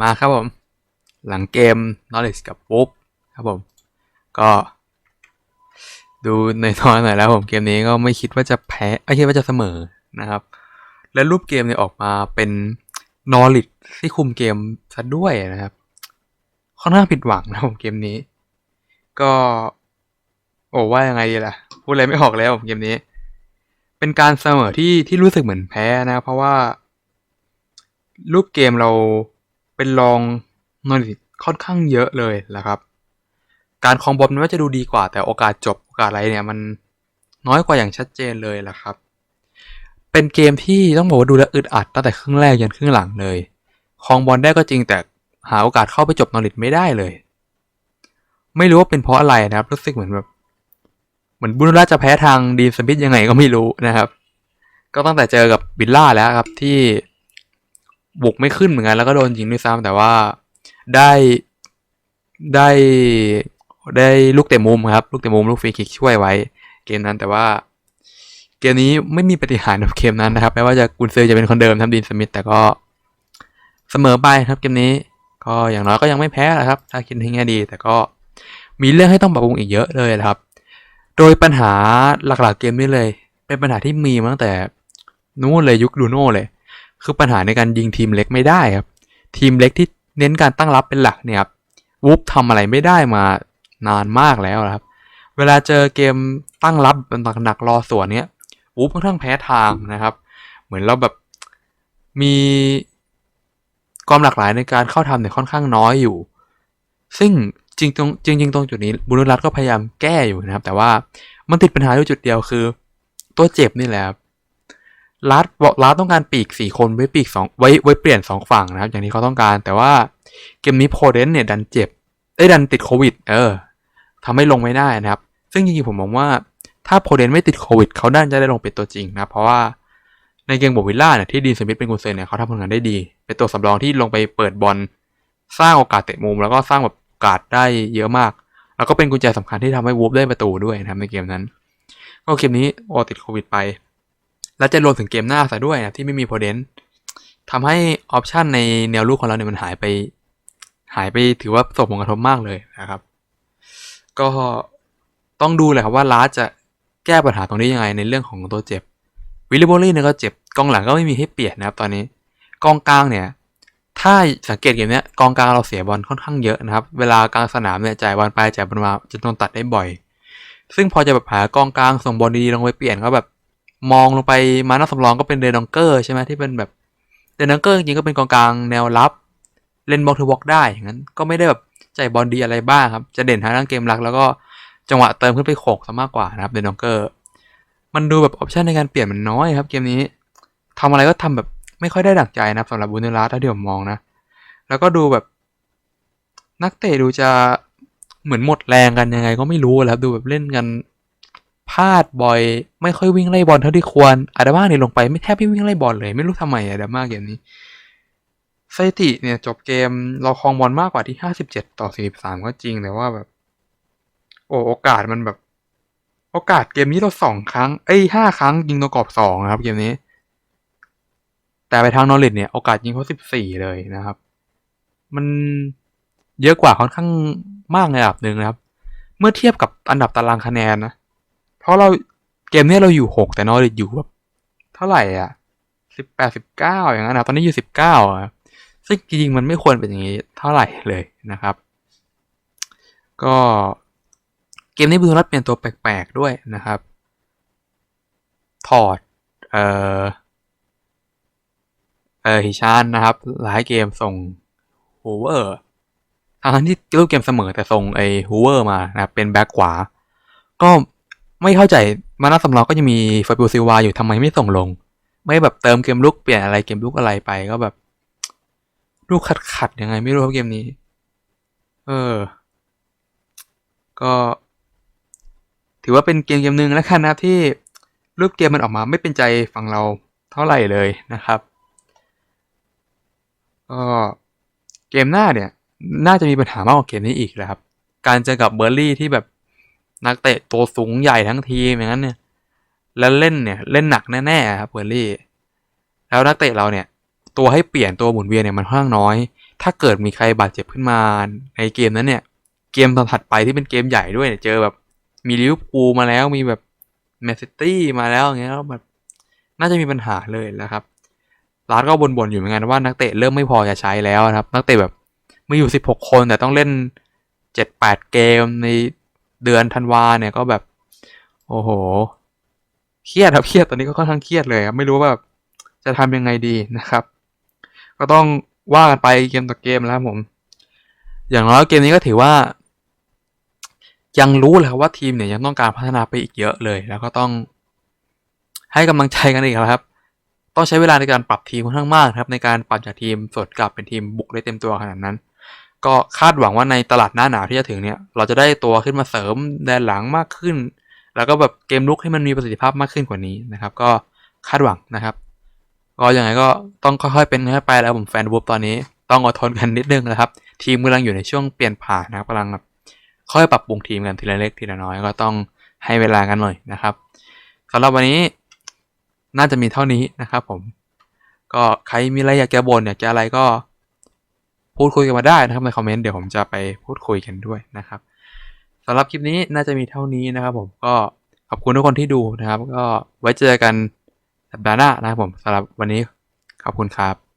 มาครับผม หลังเกม Knowledge กับปุ๊บครับผม ก็ ดูในทอนหน่อยแล้วผมเกมนี้ก็ไม่คิดว่าจะแพ้ไม่คิดว่าจะเสมอนะครับ และรูปเกมเนี่ยออกมาเป็น Knowledge ที่คุมเกมซะด้วยนะครับค่อนข้างผิดหวังนะผมเกมนี้ ก็ โอ้ว่ายังไงดีล่ะ พูดอะไรไม่ออกแล้วผมเกมนี้ เป็นการเสมอที่ที่รู้สึกเหมือนแพ้นะ เพราะว่า รูปเกมเราเป็นรองนอริค่อนข้างเยอะเลยนะครับ การคองบอลมันว่าจะดูดีกว่า แต่โอกาสจบโอกาสอะไรเนี่ยมันน้อยกว่าอย่างชัดเจนเลยแหละครับ เป็นเกมที่ต้องบอกว่าดูแลอึดอัดตั้งแต่ครึ่งแรกยันครึ่งหลังเลยคองบอลได้ก็จริงแต่หาโอกาสเข้าไปจบนอริไม่ได้เลย ไม่รู้ว่าเป็นเพราะอะไรนะครับ รู้สึกเหมือนแบบ เหมือนบุญราจะแพ้ทางดีสมิธยังไงก็ไม่รู้นะครับ ก็ตั้งแต่เจอกับบิลล่าแล้วครับที่ บุกไม่ขึ้นเหมือนกันแล้วก็โดนยิงด้วยซ้ำแต่ว่าได้ได้ได้ลูกเตะมุมครับ ลูกเตะมุมลูกฟรีคิกช่วยไว้ เกมนั้นแต่ว่า เกมนี้ไม่มีปฏิหารย์กับเกมนั้นนะครับแม้ว่าจะกุนซือจะเป็นคนเดิมทำดีนสมิธแต่ก็เสมอไปครับเกมนี้ ก็อย่างน้อยก็ยังไม่แพ้นะครับ ถ้าคิดในแง่ดี แต่ก็มีเรื่องให้ต้องปรับปรุงอีกเยอะเลยนะครับ โดยปัญหาหลักๆเกมนี้เลย เป็นปัญหาที่มีมาตั้งแต่นู้นเลยยุคดูโน่เลย คือปัญหาในการยิงทีมเล็กไม่ได้ครับ ทีมเล็กที่เน้นการตั้งรับเป็นหลักเนี่ยครับวูฟทำอะไรไม่ได้มานานมากแล้วครับ เวลาเจอเกมตั้งรับเป็นหนักๆรอส่วนเนี้ยวูฟค่อนข้างแพ้ทางนะครับ เหมือนเราแบบมีความหลากหลายในการเข้าทำเนี่ยค่อนข้างน้อยอยู่ ซึ่งจริงตรงจริง ๆ ตรงจุดนี้บุรุรัตก็พยายามแก้อยู่นะครับ แต่ว่ามันติดปัญหาอยู่จุดเดียวคือ ตัวเจ็บนี่แหละครับ รัดบอกรัดต้องการปีกสี่คนไว้ปีกสองไว้ไว้เปลี่ยนสองฝั่งนะครับ อย่างที่เขาต้องการ แต่ว่าเกมนี้โพเดนเนี่ยดันเจ็บได้ดันติดโควิด เออทำให้ลงไม่ได้นะครับ ซึ่งจริงๆผมมองว่าถ้าโพเดนไม่ติดโควิดเขาด้านจะได้ลงเป็นตัวจริงนะเพราะว่าในเกมบวิลล่าเนี่ยที่ดีนสมิธเป็นกุนเซนเนี่ยเขาทำผลงานได้ดี เป็นตัวสำรองที่ลงไปเปิดบอลสร้างโอกาสเตะมุม แล้วก็สร้างแบบโอกาสได้เยอะมาก แล้วก็เป็นกุญแจสำคัญที่ทำให้วูฟได้ประตูด้วยนะครับในเกมนั้น ก็เกมนี้โอติดโควิดไป แล้วจะรวมถึงเกมหน้าซะด้วยนะที่ไม่มีโพเดนทำให้ออปชันในแนวลูกของเราเนี่ยมันหายไป หายไปถือว่าประสบผลกระทบมากเลยนะครับ ก็ต้องดูแหละครับว่าลาจะแก้ปัญหาตรงนี้ยังไงในเรื่องของตัวเจ็บวิลเลิโบลี่เนี่ยก็เจ็บกองหลังก็ไม่มีให้เปลี่ยนนะครับตอนนี้กองกลางเนี่ย ถ้าสังเกตเกมนี้กองกลางเราเสียบอลค่อนข้างเยอะนะครับ เวลากลางสนามเนี่ยจ่ายบอลไปจ่ายบอลมาจะโดนตัดได้บ่อย ซึ่งพอจะแบบหากองกลางส่งบอลดีๆลงไปเปลี่ยนก็แบบ มองลงไปมาน้าสำรองก็เป็นเดนองเกอร์ใช่ไหมที่เป็นแบบเดนองเกอร์จริงๆก็เป็นกองกลางแนวรับ เล่นบอลทูบอกได้อย่างนั้นก็ไม่ได้แบบใจบอลดีอะไรบ้างครับ จะเด่นทางด้านเกมรัก แล้วก็จังหวะเติมขึ้นไปโขกซะมากกว่านะครับเดนองเกอร์มันดูแบบออปชันในการเปลี่ยนมันน้อยครับเกมนี้ทำอะไรก็ทำแบบไม่ค่อยได้ดั่งใจนะครับสำหรับบุนเนลาถ้าที่ผมมองนะ แล้วก็ดูแบบนักเตะดูจะเหมือนหมดแรงกันยังไงก็ไม่รู้แล้วดูแบบเล่นกัน พลาดบ่อย ไม่ค่อยวิ่งไล่บอลเท่าที่ควรอาดาม่าเนี่ยลงไปไม่แทบไม่วิ่งไล่บอลเลยไม่รู้ทำไมอาดาม่าเกมนี้สถิติเนี่ยจบเกมเราครองบอลมากกว่าที่ห้าสิบเจ็ดต่อสี่สิบสามก็จริงแต่ว่าแบบ โอ้โอกาสมันแบบ โอกาสเกมนี้เราสองครั้ง เอ้ยห้าครั้งยิงตัวกรอบสองครับเกมนี้ แต่ไปทางนอริดเนี่ยโอกาสยิงเขาสิบสี่เลยนะครับ มันเยอะกว่าค่อนข้างมากในระดับหนึ่งนะครับ เมื่อเทียบกับอันดับตารางคะแนนนะ เพราะเราเกมนี้เราอยู่หกแต่นอริดอยู่แบบเท่าไหร่อะสิบแปดสิบเก้าอย่างนั้นนะตอนนี้อยู่สิบเก้าอะซึ่งจริงๆมันไม่ควรเป็นอย่างนี้เท่าไหร่เลยนะครับ ก็เกมนี้บุญรัตเปลี่ยนตัวแปลกๆด้วยนะครับ ถอด เอ่อ เออฮิชานนะครับ หลายเกมส่งฮูเวอร์ทางที่รูปเกมเสมอแต่ส่งไอ้ฮูเวอร์มานะเป็นแบ็กขวา ก็ ไม่เข้าใจมานาสำรองก็จะมีฟาบิโอซิวาอยู่ทำไมไม่ส่งลง ไม่แบบเติมเกมลุกเปลี่ยนอะไรเกมลุกอะไรไปก็แบบลูกขัดขัดยังไง ไม่รู้ครับเกมนี้ เออ ก็ ถือว่าเป็นเกมเกมหนึ่งแล้วกันนะที่รูปเกมมันออกมาไม่เป็นใจฝั่งเราเท่าไหร่เลยนะครับก็เกมหน้าเนี่ย น่าจะมีปัญหามากกว่าเกมนี้อีกแล้วครับ การเจอกับเบอร์รี่ที่แบบ นักเตะตัวสูงใหญ่ทั้งทีมอย่างนั้นเนี่ย แล้วเล่นเนี่ยเล่นหนักแน่ๆครับเบอร์รี่ แล้วนักเตะเราเนี่ย ตัวให้เปลี่ยนตัวหมุนเวียนเนี่ยมันค่อนข้างน้อย ถ้าเกิดมีใครบาดเจ็บขึ้นมาในเกมนั้นเนี่ย เกมตอนถัดไปที่เป็นเกมใหญ่ด้วยเนี่ยเจอแบบมีลิเวอร์พูลมาแล้วมีแบบแมนซิตี้มาแล้วอย่างเงี้ยแล้วแบบน่าจะมีปัญหาเลยนะครับร้านก็บ่นๆอยู่เหมือนกันว่านักเตะเริ่มไม่พอจะใช้แล้วนะครับ นักเตะแบบมีอยู่ 16 คนแต่ต้องเล่น 7-8 เกมใน เดือนธันวาเนี่ยก็แบบ โอ้โห เครียดครับเครียดตอนนี้ก็ค่อนข้างเครียดเลยครับไม่รู้ว่าแบบจะทำยังไงดีนะครับ ก็ต้องว่ากันไปเกมต่อเกมแล้วผม อย่างน้อยเกมนี้ก็ถือว่า ยังรู้เลยครับว่าทีมเนี่ยยังต้องการพัฒนาไปอีกเยอะเลย แล้วก็ต้องให้กำลังใจกันอีกแล้วครับ ต้องใช้เวลาในการปรับทีมค่อนข้างมากครับ ในการปรับจากทีมสดกลับเป็นทีมบุกได้เต็มตัวขนาดนั้น ก็คาดหวังว่าในตลาดหน้าหนาวที่จะถึงเนี่ย เราจะได้ตัวขึ้นมาเสริมแดนหลังมากขึ้น แล้วก็แบบเกมลุกให้มันมีประสิทธิภาพมากขึ้นกว่านี้นะครับ ก็คาดหวังนะครับ ก็ยังไงก็ต้องค่อยๆเป็นค่อยไปแล้วผมแฟนบูฟตอนนี้ต้องอดทนกันนิดนึงนะครับ ทีมกำลังอยู่ในช่วงเปลี่ยนผ่านนะครับกำลังแบบค่อยปรับปรุงทีมกันทีละเล็กทีละน้อยก็ต้องให้เวลากันหน่อยนะครับสำหรับวันนี้น่าจะมีเท่านี้นะครับผมก็ใครมีอะไรอยากจะบ่นอยากจะอะไรก็ พูดคุยกันมาได้นะครับในคอมเมนต์เดี๋ยวผมจะไปพูดคุยกันด้วยนะครับสำหรับคลิปนี้น่าจะมีเท่านี้นะครับ ผมก็ขอบคุณทุกคนที่ดูนะครับ ก็ไว้เจอกันสัปดาห์หน้านะครับผมสำหรับวันนี้ขอบคุณครับ